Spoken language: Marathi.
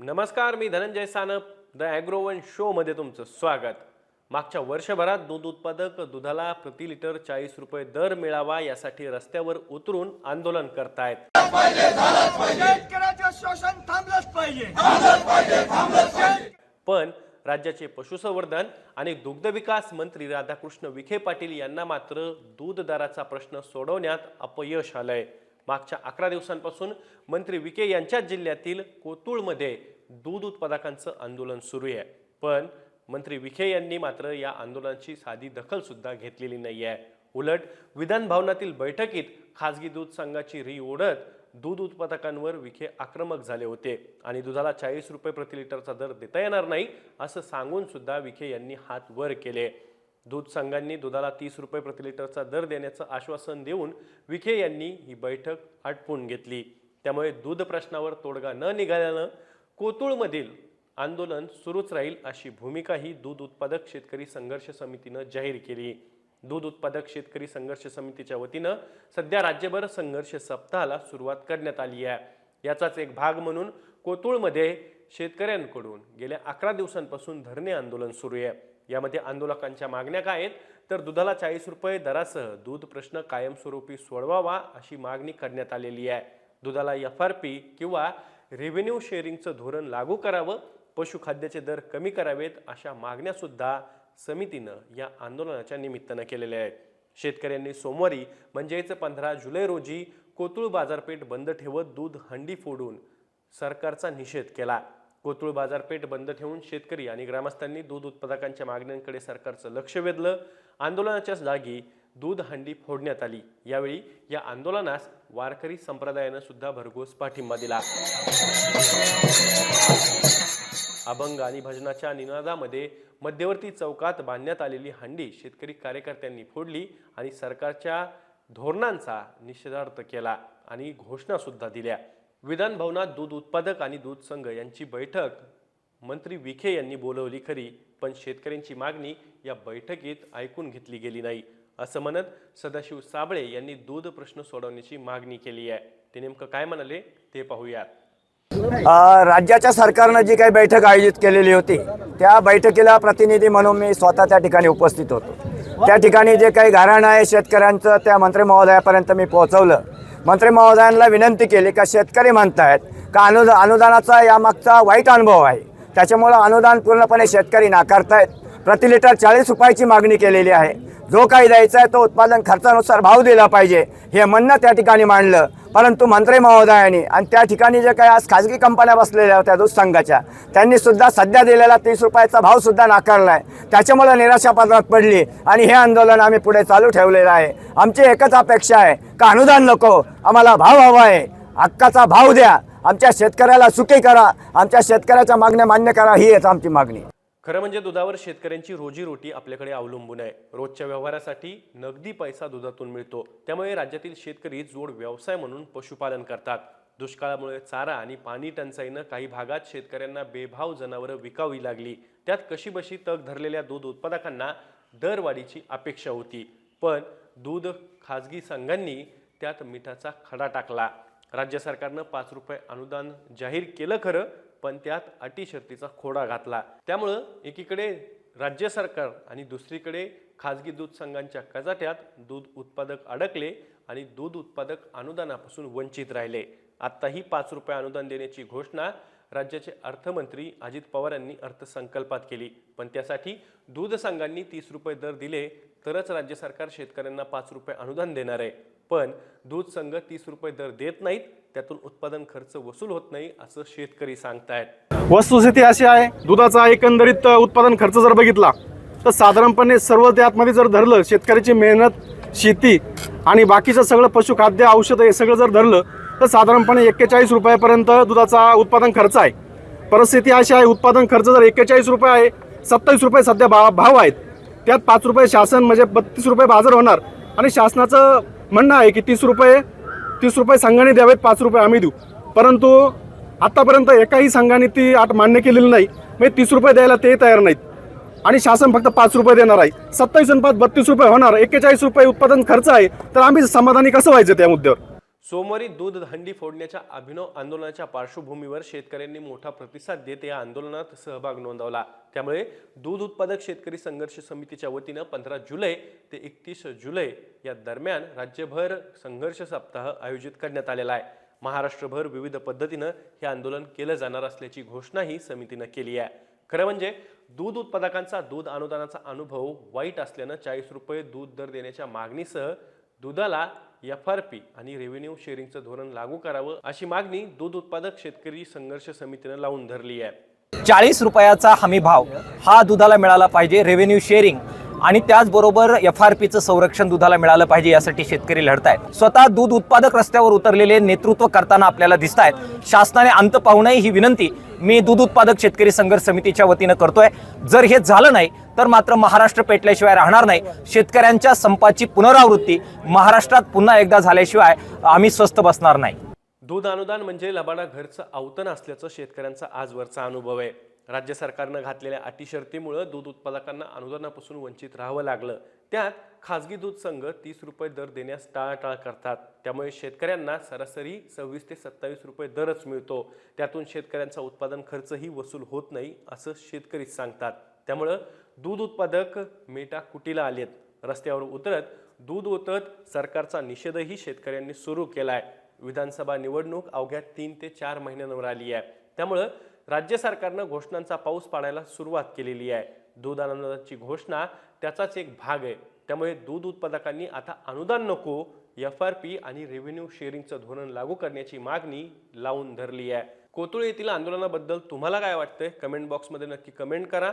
नमस्कार मी धनंजय सानप द ॲग्रोवन शोमध्ये तुमचं स्वागत. मागच्या वर्षभरात दूध उत्पादक दुधाला प्रति लिटर चाळीस रुपये दर मिळावा यासाठी रस्त्यावर उतरून आंदोलन करतायत. शेतकऱ्याचं शोषण थांबलंच पाहिजे. पण राज्याचे पशुसंवर्धन आणि दुग्धविकास मंत्री राधाकृष्ण विखे पाटील यांना मात्र दूध दराचा प्रश्न सोडवण्यात अपयश आलंय. मागच्या अकरा दिवसांपासून मंत्री विखे यांच्याच जिल्ह्यातील कोतुळमध्ये दूध उत्पादकांचं आंदोलन सुरू आहे. पण मंत्री विखे यांनी मात्र या आंदोलनाची साधी दखलसुद्धा घेतलेली नाही आहे उलट विधान भवनातील बैठकीत खासगी दूध संघाची री ओढत दूध उत्पादकांवर विखे आक्रमक झाले होते आणि दुधाला चाळीस रुपये प्रति लिटरचा दर देता येणार नाही असं सांगून सुद्धा विखे यांनी हात वर केले. दूध संघांनी दुधाला तीस रुपये प्रति लिटरचा दर देण्याचं आश्वासन देऊन विखे यांनी ही बैठक आटपून घेतली. त्यामुळे दूध प्रश्नावर तोडगा न निघाल्यानं कोतुळमधील आंदोलन सुरूच राहील अशी भूमिकाही दूध उत्पादक शेतकरी संघर्ष समितीनं जाहीर केली. दूध उत्पादक शेतकरी संघर्ष समितीच्या वतीनं सध्या राज्यभर संघर्ष सप्ताहाला सुरुवात करण्यात आली आहे. याचाच एक भाग म्हणून कोतुळमध्ये शेतकऱ्यांकडून गेल्या अकरा दिवसांपासून धरणे आंदोलन सुरू आहे. यामध्ये आंदोलकांच्या मागण्या काय आहेत? तर दुधाला चाळीस रुपये दरासह दूध प्रश्न कायमस्वरूपी सोडवावा अशी मागणी करण्यात आलेली आहे. दुधाला एफ आर पी किंवा रेव्हेन्यू शेअरिंगचं धोरण लागू करावं पशुखाद्याचे दर कमी करावेत अशा मागण्यासुद्धा समितीनं या आंदोलनाच्या निमित्तानं केलेल्या आहेत. शेतकऱ्यांनी सोमवारी म्हणजेच पंधरा जुलै रोजी कोतुळ बाजारपेठ बंद ठेवत दूध हंडी फोडून सरकारचा निषेध केला. कोतुळ बाजारपेठ बंद ठेवून शेतकरी आणि ग्रामस्थांनी दूध उत्पादकांच्या मागण्यांकडे सरकारचं लक्ष वेधलं. आंदोलनाच्या जागी दूध हंडी फोडण्यात आली. यावेळी या आंदोलनास वारकरी संप्रदायानं सुद्धा भरघोस पाठिंबा दिला. अभंग आणि भजनाच्या निनादामध्ये मध्यवर्ती चौकात बांधण्यात आलेली हंडी शेतकरी कार्यकर्त्यांनी फोडली आणि सरकारच्या धोरणांचा निषेधार्थ केला आणि घोषणासुद्धा दिल्या. विधान भवनात दूध उत्पादक आणि दूध संघ यांची बैठक. मंत्री विखे यांनी बोलवली खरी पण शेतकऱ्यांची मागणी या बैठकीत ऐकून घेतली गेली नाही. असं म्हणत सदाशिव साबळे यांनी दूध प्रश्न सोडवण्याची मागणी केली आहे. ते नेमकं काय म्हणाले ते पाहूयात. राज्याच्या सरकारनं जी काही बैठक आयोजित केलेली होती त्या बैठकीला प्रतिनिधी म्हणून मी स्वतः त्या ठिकाणी उपस्थित होतो. त्या ठिकाणी जे काही घराणं आहे शेतकऱ्यांचं त्या मंत्री महोदयापर्यंत मी पोहोचवलं. मंत्री महोदयांना विनंती केली का शेतकरी म्हणतायत का अनुदा अनुदानाचा यामागचा वाईट अनुभव आहे. त्याच्यामुळं अनुदान पूर्णपणे शेतकरी नाकारतायत. प्रति लिटर चाळीस रुपयाची मागणी केलेली आहे. जो काही द्यायचा आहे तो उत्पादन खर्चानुसार भाव दिला पाहिजे हे म्हणणं त्या ठिकाणी मांडलं. परंतु मंत्री महोदयांनी आणि त्या ठिकाणी जे काही आज खाजगी कंपन्या बसलेल्या होत्या दूध संघाच्या त्यांनी सुद्धा सध्या दिलेला तीस रुपयाचा भावसुद्धा नाकारला आहे त्याच्यामुळे निराशा पात्रात पडली आणि हे आंदोलन आम्ही पुढे चालू ठेवलेलं आहे. आमची एकच अपेक्षा आहे का अनुदान नको आम्हाला भाव हवा आहे. हक्काचा भाव द्या. आमच्या शेतकऱ्याला सुखी करा. आमच्या शेतकऱ्याच्या मागण्या मान्य करा. ही आहे आमची मागणी. खरं म्हणजे दुधावर शेतकऱ्यांची रोजीरोटी आपल्याकडे अवलंबून आहे. रोजच्या व्यवहारासाठी नगदी पैसा दुधातून मिळतो. त्यामुळे राज्यातील शेतकरी जोड व्यवसाय म्हणून पशुपालन करतात. दुष्काळामुळे चारा आणि पाणी टंचाईनं काही भागात शेतकऱ्यांना बेभाव जनावरं विकावी लागली. त्यात कशीबशी तग धरलेल्या दूध उत्पादकांना दरवाढीची अपेक्षा होती. पण दूध खाजगी संघांनी त्यात मिठाचा खडा टाकला. राज्य सरकारनं पाच रुपये अनुदान जाहीर केलं खरं पण त्यात अटी शर्तीचा खोडा घातला. त्यामुळं एकीकडे राज्य सरकार आणि दुसरीकडे खाजगी दूध संघांच्या कजाट्यात दूध उत्पादक अडकले आणि दूध उत्पादक अनुदानापासून वंचित राहिले. आत्ताही पाच रुपये अनुदान देण्याची घोषणा राज्याचे अर्थमंत्री अजित पवार यांनी अर्थसंकल्पात केली. पण त्यासाठी दूध संघांनी तीस रुपये दर दिले तरच राज्य सरकार शेतकऱ्यांना पाच रुपये अनुदान देणार आहे. पण दूध संघ तीस रुपये दर देत नाहीत त्यातून उत्पादन खर्च वसूल होत नाही असं शेतकरी सांगतायत. वस्तुस्थिती अशी आहे दुधाचा एकंदरीत उत्पादन खर्च जर बघितला तर साधारणपणे सर्व त्यातमध्ये जर धरलं शेतकऱ्याची मेहनत शेती आणि बाकीचं सगळं पशुखाद्य औषधं हे सगळं जर धरलं तर साधारणपणे एक्केचाळीस रुपयापर्यंत दुधाचा उत्पादन खर्च आहे. परिस्थिती अशी आहे उत्पादन खर्च जर एक्केचाळीस रुपये आहे सत्तावीस रुपये सध्या भा भाव आहेत. त्यात पाच रुपये शासन म्हणजे बत्तीस रुपये बाजार होणार. आणि शासनाचं म्हणणं आहे की तीस रुपये तीस रुपये संघाने द्यावेत पाच रुपये आम्ही देऊ. परंतु आत्तापर्यंत एकाही संघाने ती आठ मान्य केलेली नाही. म्हणजे तीस रुपये द्यायला ते तयार नाहीत. आणि शासन फक्त पाच रुपये देणार आहे. सत्तावीस आणि पाच बत्तीस रुपये होणार. एक्केचाळीस रुपये उत्पादन खर्च आहे. तर आम्ही समाधानी कसं व्हायचं त्या मुद्द्यावर? सोमवारी दूध हंडी फोडण्याच्या अभिनव आंदोलनाच्या पार्श्वभूमीवर शेतकऱ्यांनी मोठा प्रतिसाद देत या आंदोलनात सहभाग नोंदवला. त्यामुळे दूध उत्पादक शेतकरी संघर्ष समितीच्या वतीनं पंधरा जुलै ते एकतीस जुलै या दरम्यान राज्यभर संघर्ष सप्ताह आयोजित करण्यात आलेला आहे. महाराष्ट्रभर विविध पद्धतीनं हे आंदोलन केलं जाणार असल्याची घोषणाही समितीनं केली आहे. खरं म्हणजे दूध उत्पादकांचा दूध अनुदानाचा अनुभव वाईट असल्यानं चाळीस रुपये दूध दर देण्याच्या मागणीसह दुधाला एफ आर पी आणि रेव्हेन्यू शेअरिंगचं धोरण लागू करावं अशी मागणी दूध उत्पादक शेतकरी संघर्ष समितीनं लावून धरली आहे. चाळीस रुपयाचा हमी भाव हा दुधाला मिळाला पाहिजे रेव्हेन्यू शेअरिंग आणि त्याचबरोबर एफ आर पीचं संरक्षण दुधाला मिळालं पाहिजे यासाठी शेतकरी लढत आहेत स्वतः दूध उत्पादक रस्त्यावर उतरलेले नेतृत्व करताना आपल्याला दिसत आहेत शासनाने अंत पाहू नये ही विनंती मी दूध उत्पादक शेतकरी संघर्ष समितीच्या वतीनं करतोय. जर हे झालं नाही तर मात्र महाराष्ट्र पेटल्याशिवाय राहणार नाही. शेतकऱ्यांच्या संपाची पुनरावृत्ती महाराष्ट्रात पुन्हा एकदा झाल्याशिवाय आम्ही स्वस्थ बसणार नाही. दूध अनुदान म्हणजे लबाडा घरचं अवतन असल्याचं शेतकऱ्यांचा आजवरचा अनुभव आहे. राज्य सरकारनं घातलेल्या अटी शर्तीमुळं दूध उत्पादकांना अनुदानापासून वंचित राहावं लागलं. त्यात खाजगी दूध संघ तीस रुपये दर देण्यास टाळाटाळ करतात. त्यामुळे शेतकऱ्यांना सरासरी सव्वीस ते सत्तावीस रुपये दरच मिळतो. त्यातून शेतकऱ्यांचा उत्पादन खर्चही वसूल होत नाही असं शेतकरीच सांगतात. त्यामुळं दूध उत्पादक मेटा कुटीला आलेत. रस्त्यावर उतरत दूध ओतत सरकारचा निषेधही शेतकऱ्यांनी सुरू केला आहे विधानसभा निवडणूक अवघ्या तीन ते चार महिन्यांवर आली आहे. त्यामुळं राज्य सरकारनं घोषणांचा पाऊस पाडायला सुरुवात केलेली आहे. दूध अनुदानाची घोषणा त्याचाच एक भाग आहे. त्यामुळे दूध उत्पादकांनी आता अनुदान नको एफ आर पी आणि रेव्हेन्यू शेअरिंगचं धोरण लागू करण्याची मागणी लावून धरली आहे. कोतुळ येथील आंदोलनाबद्दल तुम्हाला काय वाटतंय? कमेंट बॉक्समध्ये नक्की कमेंट करा.